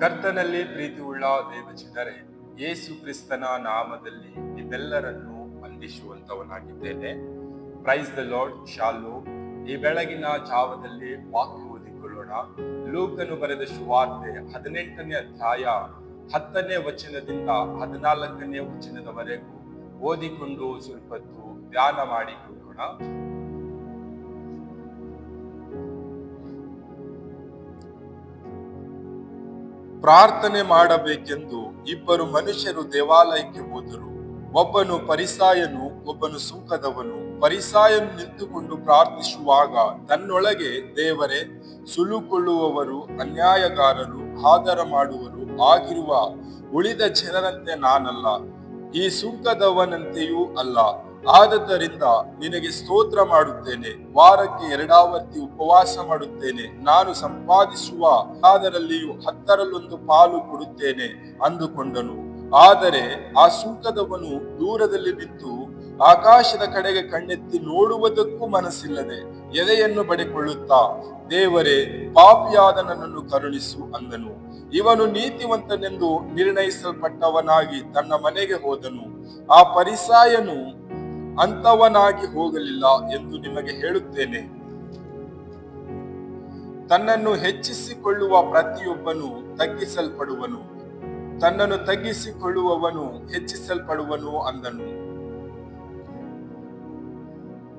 ಕರ್ತನಲ್ಲಿ ಪ್ರೀತಿ ಉಳ್ಳ ದೇವಚಿದರೆ ಯೇಸು ಕ್ರಿಸ್ತನ ನಾಮದಲ್ಲಿ ನಿಮ್ಮೆಲ್ಲರನ್ನು ವಂದಿಸುವಂತವನಾಗಿದ್ದೇನೆ ಪ್ರೈಸ್ ದ ಲಾರ್ಡ್ ಶಾಲು ಈ ಬೆಳಗಿನ ಜಾವದಲ್ಲಿ ವಾಕ್ಯ ಓದಿಕೊಳ್ಳೋಣ. ಲೂಕನು ಬರೆದ ಶುವಾರ್ತೆ ಹದಿನೆಂಟನೇ ಅಧ್ಯಾಯ ಹತ್ತನೇ ವಚನದಿಂದ ಹದಿನಾಲ್ಕನೇ ವಚನದವರೆಗೂ ಓದಿಕೊಂಡು ಸ್ವಲ್ಪತ್ತು ಧ್ಯಾನ ಮಾಡಿಕೊಳ್ಳೋಣ. ಪ್ರಾರ್ಥನೆ ಮಾಡಬೇಕೆಂದು ಇಬ್ಬರು ಮನುಷ್ಯರು ದೇವಾಲಯಕ್ಕೆ ಹೋದರು. ಒಬ್ಬನು ಪರಿಸಾಯನು, ಒಬ್ಬನು ಸುಂಕದವನು. ಪರಿಸಾಯನು ನಿಂತುಕೊಂಡು ಪ್ರಾರ್ಥಿಸುವಾಗ ತನ್ನೊಳಗೆ ದೇವರೇ ಸುಲುಕೊಳ್ಳುವವರು ಅನ್ಯಾಯಗಾರರು ಆದರ ಮಾಡುವರು ಆಗಿರುವ ಉಳಿದ ಜನರಂತೆ ನಾನಲ್ಲ. ಈ ಸುಂಕದವನಂತೆಯೂ ಅಲ್ಲ. ಆದದ್ದರಿಂದ ನಿನಗೆ ಸ್ತೋತ್ರ ಮಾಡುತ್ತೇನೆ. ವಾರಕ್ಕೆ ಎರಡಾವರ್ತಿ ಉಪವಾಸ ಮಾಡುತ್ತೇನೆ. ನಾನು ಸಂಪಾದಿಸುವ ಅದರಲ್ಲಿಯೂ ಹತ್ತರಲ್ಲೊಂದು ಪಾಲು ಕೊಡುತ್ತೇನೆ ಅಂದುಕೊಂಡನು. ಆದರೆ ಆ ಸೂತದವನು ದೂರದಲ್ಲಿ ಬಿದ್ದು ಆಕಾಶದ ಕಡೆಗೆ ಕಣ್ಣೆತ್ತಿ ನೋಡುವುದಕ್ಕೂ ಮನಸ್ಸಿಲ್ಲದೆ ಎದೆಯನ್ನು ಬಡಿಕೊಳ್ಳುತ್ತಾ, ದೇವರೇ, ಪಾಪಿಯಾದ ನನ್ನನ್ನು ಕರುಣಿಸು ಅಂದನು. ಇವನು ನೀತಿವಂತನೆಂದು ನಿರ್ಣಯಿಸಲ್ಪಟ್ಟವನಾಗಿ ತನ್ನ ಮನೆಗೆ ಹೋದನು. ಆ ಪರಿಸಾಯನು ಅಂತವನಾಗಿ ಹೋಗಲಿಲ್ಲ ಎಂದು ನಿಮಗೆ ಹೇಳುತ್ತೇನೆ. ತನ್ನನ್ನು ಹೆಚ್ಚಿಸಿಕೊಳ್ಳುವ ಪ್ರತಿಯೊಬ್ಬನು ತಗ್ಗಿಸಲ್ಪಡುವನು. ತನ್ನನ್ನು ತಗ್ಗಿಸಿಕೊಳ್ಳುವವನು ಹೆಚ್ಚಿಸಲ್ಪಡುವನು ಅಂದನು.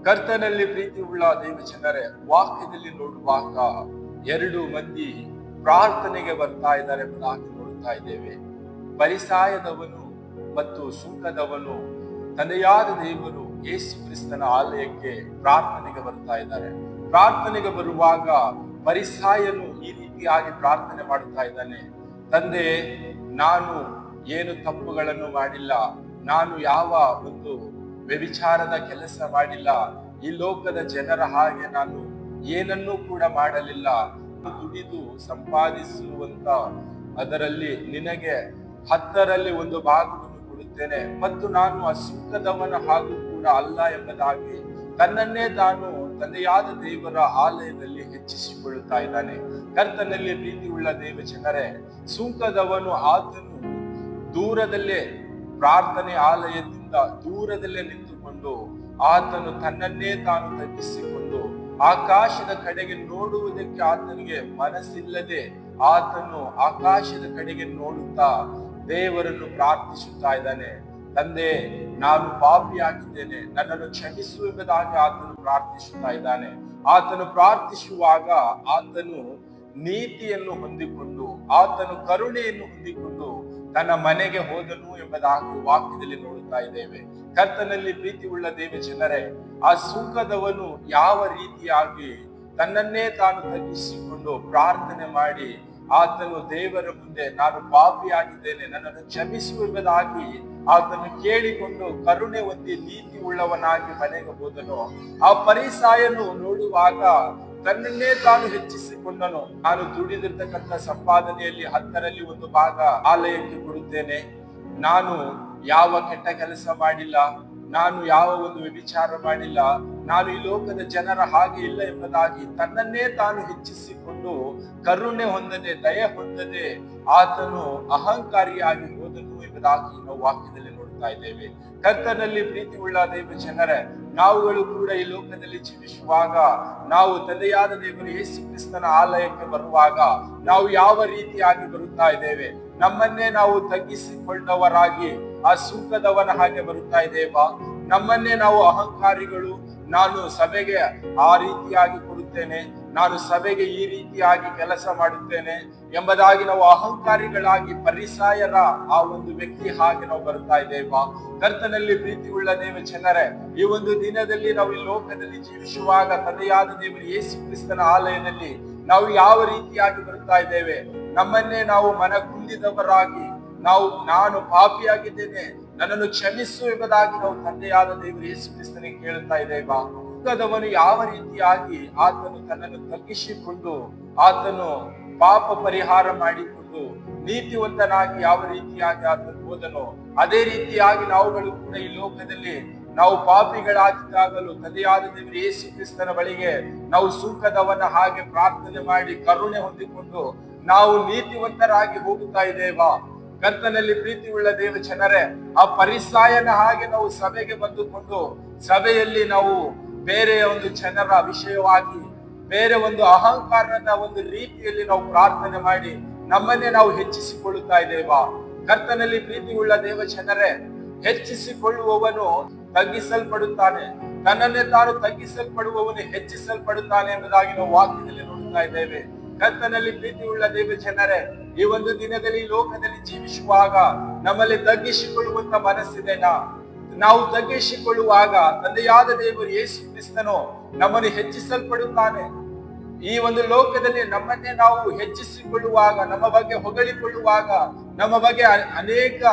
ಕರ್ತನಲ್ಲಿ ಪ್ರೀತಿ ಉಳ್ಳ ದೇವಜನರೇ, ವಾಕ್ಯದಲ್ಲಿ ನೋಡುವಾಗ ಎರಡು ಮಂದಿ ಪ್ರಾರ್ಥನೆಗೆ ಬರ್ತಾ ಇದ್ದಾರೆ ಎಂಬುದಾಗಿ ನೋಡ್ತಾ ಇದ್ದೇವೆ. ಪರಿಸಾಯದವನು ಮತ್ತು ಸುಂಕದವನು ತಂದೆಯಾದ ದೇವರು ಯೇಸು ಕ್ರಿಸ್ತನ ಆಲಯಕ್ಕೆ ಪ್ರಾರ್ಥನೆಗೆ ಬರ್ತಾ ಇದ್ದಾರೆ. ಪ್ರಾರ್ಥನೆಗೆ ಬರುವಾಗ ಪರಿಸಾಯನು ಈ ರೀತಿಯಾಗಿ ಪ್ರಾರ್ಥನೆ ಮಾಡುತ್ತಾ ಇದ್ದಾನೆ. ತಂದೆ, ನಾನು ಏನು ತಪ್ಪುಗಳನ್ನು ಮಾಡಿಲ್ಲ. ನಾನು ಯಾವ ಒಂದು ವ್ಯಭಿಚಾರದ ಕೆಲಸ ಮಾಡಿಲ್ಲ. ಈ ಲೋಕದ ಜನರ ಹಾಗೆ ನಾನು ಏನನ್ನೂ ಕೂಡ ಮಾಡಲಿಲ್ಲ. ದುಡಿದು ಸಂಪಾದಿಸುವಂತ ಅದರಲ್ಲಿ ನಿನಗೆ ಹತ್ತರಲ್ಲಿ ಒಂದು ಭಾಗವನ್ನು ಕೊಡುತ್ತೇನೆ. ಮತ್ತು ನಾನು ಅಸುಖದವನ ಹಾಗೂ ಕೂಡ ಅಲ್ಲ ಎಂಬುದಾಗಿ ತನ್ನನ್ನೇ ತಾನು ತಂದೆಯಾದ ದೇವರ ಆಲಯದಲ್ಲಿ ಹೆಚ್ಚಿಸಿಕೊಳ್ಳುತ್ತಾ ಇದ್ದಾನೆ. ಕರ್ತನಲ್ಲಿ ಪ್ರೀತಿ ಉಳ್ಳ ದೇವ ಜನರೇ ಸುಂಕದವನು ಆತನು ದೂರದಲ್ಲೇ ಪ್ರಾರ್ಥನೆ ಆಲಯದಿಂದ ದೂರದಲ್ಲೇ ನಿಂತುಕೊಂಡು ಆತನು ತನ್ನನ್ನೇ ತಾನು ತಗ್ಗಿಸಿಕೊಂಡು ಆಕಾಶದ ಕಡೆಗೆ ನೋಡುವುದಕ್ಕೆ ಆತನಿಗೆ ಮನಸ್ಸಿಲ್ಲದೆ ಆತನು ಆಕಾಶದ ಕಡೆಗೆ ನೋಡುತ್ತಾ ದೇವರನ್ನು ಪ್ರಾರ್ಥಿಸುತ್ತಾ ಇದ್ದಾನೆ. ತಂದೆ, ನಾನು ಪಾಪಿಯಾಗಿದ್ದೇನೆ. ನನ್ನನ್ನು ಕ್ಷಮಿಸುವುದಾಗಿ ಆತನು ಪ್ರಾರ್ಥಿಸುತ್ತಾ ಇದ್ದಾನೆ. ಆತನು ಪ್ರಾರ್ಥಿಸುವಾಗ ಆತನು ನೀತಿಯನ್ನು ಹೊಂದಿಕೊಂಡು, ಆತನು ಕರುಣೆಯನ್ನು ಹೊಂದಿಕೊಂಡು ತನ್ನ ಮನೆಗೆ ಹೋದನು ಎಂಬುದಾಗಿ ವಾಕ್ಯದಲ್ಲಿ ನೋಡುತ್ತಾ ಇದ್ದೇವೆ. ಕರ್ತನಲ್ಲಿ ಪ್ರೀತಿ ಉಳ್ಳ ದೇವ ಜನರೇ ಆ ಸುಂಕದವನು ಯಾವ ರೀತಿಯಾಗಿ ತನ್ನನ್ನೇ ತಾನು ತಗ್ಗಿಸಿಕೊಂಡು ಪ್ರಾರ್ಥನೆ ಮಾಡಿ, ಆತನು ದೇವರ ಮುಂದೆ ನಾನು ಪಾಪಿಯಾಗಿದ್ದೇನೆ, ನನ್ನನ್ನು ಕ್ಷಮಿಸು ಎಂಬುದಾಗಿ ಆತನು ಕೇಳಿಕೊಂಡು ಕರುಣೆ ಹೊಂದಿ ನೀತಿ ಉಳ್ಳವನಾಗಿ ಮನೆಗೆ ಹೋದನು. ಆ ಪರಿಸಾಯನು ನೋಡುವಾಗ ತನ್ನನ್ನೇ ತಾನು ಹೆಚ್ಚಿಸಿಕೊಂಡನು. ನಾನು ದುಡಿದಿರ್ತಕ್ಕಂಥ ಸಂಪಾದನೆಯಲ್ಲಿ ಹತ್ತರಲ್ಲಿ ಒಂದು ಭಾಗ ಆಲಯಕ್ಕೆ ಕೊಡುತ್ತೇನೆ. ನಾನು ಯಾವ ಕೆಟ್ಟ ಕೆಲಸ ಮಾಡಿಲ್ಲ. ನಾನು ಯಾವ ಒಂದು ವ್ಯಭಿಚಾರ ಮಾಡಿಲ್ಲ. ನಾನು ಈ ಲೋಕದ ಜನರ ಹಾಗೆ ಇಲ್ಲ ಎಂಬುದಾಗಿ ತನ್ನನ್ನೇ ತಾನು ಹೆಚ್ಚಿಸಿಕೊಂಡು ಕರುಣೆ ಹೊಂದದೆ ದಯ ಹೊಂದದೆ ಆತನು ಅಹಂಕಾರಿಯಾಗಿ ಎಂಬುದಾಗಿ ನಾವು ವಾಕ್ಯದಲ್ಲಿ ನೋಡ್ತಾ ಇದ್ದೇವೆ. ಕರ್ತನಲ್ಲಿ ಪ್ರೀತಿ ಉಳ್ಳ ದೇವ ಜನರೇ, ನಾವುಗಳು ಕೂಡ ಈ ಲೋಕದಲ್ಲಿ ಜೀವಿಸುವಾಗ, ನಾವು ತಂದೆಯಾದ ದೇವರು ಯೇಸು ಕ್ರಿಸ್ತನ ಆಲಯಕ್ಕೆ ಬರುವಾಗ ನಾವು ಯಾವ ರೀತಿಯಾಗಿ ಬರುತ್ತಾ ಇದ್ದೇವೆ? ನಮ್ಮನ್ನೇ ನಾವು ತಗ್ಗಿಸಿಕೊಂಡವರಾಗಿ, ಆ ಸುಖದವನ ಹಾಗೆ ಬರುತ್ತಾ ಇದ್ದೇವಾ? ನಮ್ಮನ್ನೇ ನಾವು ಅಹಂಕಾರಿಗಳು, ನಾನು ಸಭೆಗೆ ಆ ರೀತಿಯಾಗಿ ಕೊಡುತ್ತೇನೆ. ನಾನು ಸಭೆಗೆ ಈ ರೀತಿಯಾಗಿ ಕೆಲಸ ಮಾಡುತ್ತೇನೆ ಎಂಬುದಾಗಿ ನಾವು ಅಹಂಕಾರಿಗಳಾಗಿ ಪರಿಸಾಯರ ಆ ಒಂದು ವ್ಯಕ್ತಿ ಹಾಗೆ ನಾವು ಬರ್ತಾ ಇದ್ದೇವಾ. ಕರ್ತನಲ್ಲಿ ಪ್ರೀತಿ ಉಳ್ಳ ದೇವ ಜನರೇ, ಈ ಒಂದು ದಿನದಲ್ಲಿ ನಾವು ಈ ಲೋಕದಲ್ಲಿ ಜೀವಿಸುವಾಗ ತಂದೆಯಾದ ದೇವರು ಯೇಸು ಕ್ರಿಸ್ತನ ಆಲಯದಲ್ಲಿ ನಾವು ಯಾವ ರೀತಿಯಾಗಿ ಬರ್ತಾ ಇದ್ದೇವೆ? ನಮ್ಮನ್ನೇ ನಾವು ಮನಗುಂದಿದವರಾಗಿ ನಾವು ನಾನು ಪಾಪಿಯಾಗಿದ್ದೇನೆ, ನನ್ನನ್ನು ಕ್ಷಮಿಸು ಎಂಬುದಾಗಿ ನಾವು ತಂದೆಯಾದ ದೇವರು ಯೇಸು ಕ್ರಿಸ್ತನಿಗೆ ಕೇಳುತ್ತಾ ಇದ್ದೇವಾ. ದುಃಖದವನು ಯಾವ ರೀತಿಯಾಗಿ ಆತನು ತನ್ನನ್ನು ತಗ್ಗಿಸಿಕೊಂಡು ಆತನು ಪಾಪ ಪರಿಹಾರ ಮಾಡಿಕೊಂಡು ನೀತಿವಂತನಾಗಿ ಯಾವ ರೀತಿಯಾಗಿ ಆತನು ಹೋದನೋ, ಅದೇ ರೀತಿಯಾಗಿ ನಾವುಗಳು ಕೂಡ ಈ ಲೋಕದಲ್ಲಿ ನಾವು ಪಾಪಿಗಳಾಗಿದ್ದಾಗಲೂ ತಂದೆಯಾದ ದೇವರು ಯೇಸು ಕ್ರಿಸ್ತನ ಬಳಿಗೆ ನಾವು ಸುಖದವನ ಹಾಗೆ ಪ್ರಾರ್ಥನೆ ಮಾಡಿ ಕರುಣೆ ಹೊಂದಿಕೊಂಡು ನಾವು ನೀತಿವಂತರಾಗಿ ಹೋಗುತ್ತಾ ಇದ್ದೇವಾ? ಕರ್ತನಲ್ಲಿ ಪ್ರೀತಿ ಉಳ್ಳ ದೇವ ಜನರೇ ಆ ಪರಿಸಾಯನ ಹಾಗೆ ನಾವು ಸಭೆಗೆ ಬಂದುಕೊಂಡು ಸಭೆಯಲ್ಲಿ ನಾವು ಬೇರೆ ಒಂದು ಜನರ ವಿಷಯವಾಗಿ, ಬೇರೆ ಒಂದು ಅಹಂಕಾರದ ಒಂದು ರೀತಿಯಲ್ಲಿ ನಾವು ಪ್ರಾರ್ಥನೆ ಮಾಡಿ ನಮ್ಮನ್ನೇ ನಾವು ಹೆಚ್ಚಿಸಿಕೊಳ್ಳುತ್ತಾ ಇದ್ದೇವಾ? ಕರ್ತನಲ್ಲಿ ಪ್ರೀತಿ ಉಳ್ಳ ದೇವ ಜನರೇ, ಹೆಚ್ಚಿಸಿಕೊಳ್ಳುವವನು ತಗ್ಗಿಸಲ್ಪಡುತ್ತಾನೆ. ತನ್ನನ್ನೇ ತಾನು ತಗ್ಗಿಸಲ್ಪಡುವವನು ಹೆಚ್ಚಿಸಲ್ಪಡುತ್ತಾನೆ ಎಂಬುದಾಗಿ ನಾವು ವಾಕ್ಯದಲ್ಲಿ ನೋಡುತ್ತಾ ಇದ್ದೇವೆ. ಕರ್ತನಲ್ಲಿ ಪ್ರೀತಿ ಉಳ್ಳ ದೇವ ಜನರೇ, ಈ ಒಂದು ದಿನದಲ್ಲಿ ಲೋಕದಲ್ಲಿ ಜೀವಿಸುವಾಗ ನಮ್ಮಲ್ಲಿ ತಗ್ಗಿಸಿಕೊಳ್ಳುವಂತ ಮನಸ್ಸಿದೆನಾ ನಾವು ತಗ್ಗಿಸಿಕೊಳ್ಳುವಾಗ ತಂದೆಯಾದ ದೇವರು ಯೇಸು ಕ್ರಿಸ್ತನು ನಮ್ಮನ್ನು ಹೆಚ್ಚಿಸಲ್ಪಡುತ್ತಾನೆ. ಈ ಒಂದು ಲೋಕದಲ್ಲಿ ನಮ್ಮನ್ನೇ ನಾವು ಹೆಚ್ಚಿಸಿಕೊಳ್ಳುವಾಗ, ನಮ್ಮ ಬಗ್ಗೆ ಹೊಗಳಿಕೊಳ್ಳುವಾಗ, ನಮ್ಮ ಬಗ್ಗೆ ಅನೇಕ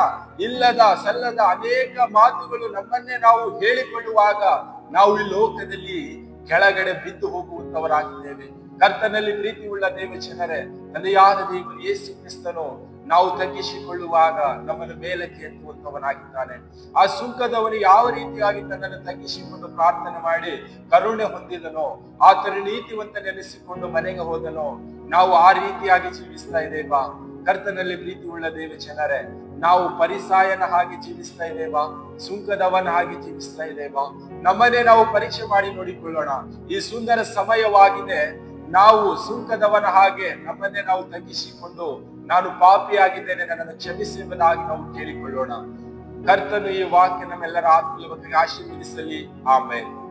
ಇಲ್ಲದ, ಸಲ್ಲದ ಅನೇಕ ಮಾತುಗಳು ನಮ್ಮನ್ನೇ ನಾವು ಹೇಳಿಕೊಳ್ಳುವಾಗ ನಾವು ಈ ಲೋಕದಲ್ಲಿ ಕೆಳಗಡೆ ಬಿದ್ದು ಹೋಗುವಂತವರಾಗಿದ್ದೇವೆ. ಕರ್ತನಲ್ಲಿ ಪ್ರೀತಿ ಉಳ್ಳ ದೇವ ಜನರೇ ತಂದೆಯಾದ ದೇವರು ಯೇಸು ಕ್ರಿಸ್ತನು ನಾವು ತಗ್ಗಿಸಿಕೊಳ್ಳುವಾಗ ನಮ್ಮನ್ನು ಮೇಲಕ್ಕೆ ಎತ್ತುವಂತವನಾಗಿದ್ದಾನೆ. ಆ ಸುಂಕದವನು ಯಾವ ರೀತಿಯಾಗಿ ತನ್ನನ್ನು ತಗ್ಗಿಸಿಕೊಂಡು ಪ್ರಾರ್ಥನೆ ಮಾಡಿ ಕರುಣೆ ಹೊಂದಿದನೋ ಆತನ ನೀತಿವಂತನೆನಿಸಿಕೊಂಡು ಮನೆಗೆ ಹೋದನೋ, ನಾವು ಆ ರೀತಿಯಾಗಿ ಜೀವಿಸ್ತಾ ಇದ್ದೇವಾ? ಕರ್ತನಲ್ಲಿ ಪ್ರೀತಿ ಉಳ್ಳ ದೇವ ಜನರೇ, ನಾವು ಪರಿಸಾಯನ ಹಾಗೆ ಜೀವಿಸ್ತಾ ಇದ್ದೇವಾ? ಸುಂಕದವನ ಹಾಗೆ ಜೀವಿಸ್ತಾ ಇದ್ದೇವಾ? ನಮ್ಮನ್ನೇ ನಾವು ಪರೀಕ್ಷೆ ಮಾಡಿ ನೋಡಿಕೊಳ್ಳೋಣ. ಈ ಸುಂದರ ಸಮಯವಾಗಿದೆ. ನಾವು ಸುಂಕದವನ ಹಾಗೆ ನಮ್ಮನ್ನೇ ನಾವು ತಗ್ಗಿಸಿಕೊಂಡು ನಾನು ಪಾಪಿಯಾಗಿದ್ದೇನೆ ನನ್ನನ್ನು ಕ್ಷಮಿಸಿ ಎಂಬುದಾಗಿ ನಾವು ಕೇಳಿಕೊಳ್ಳೋಣ. ಕರ್ತನು ಈ ವಾಕ್ಯ ನಮ್ಮೆಲ್ಲರ ಆತ್ಮೀಯ ಆಶೀರ್ವದಿಸಲಿ. ಆಮೇಲೆ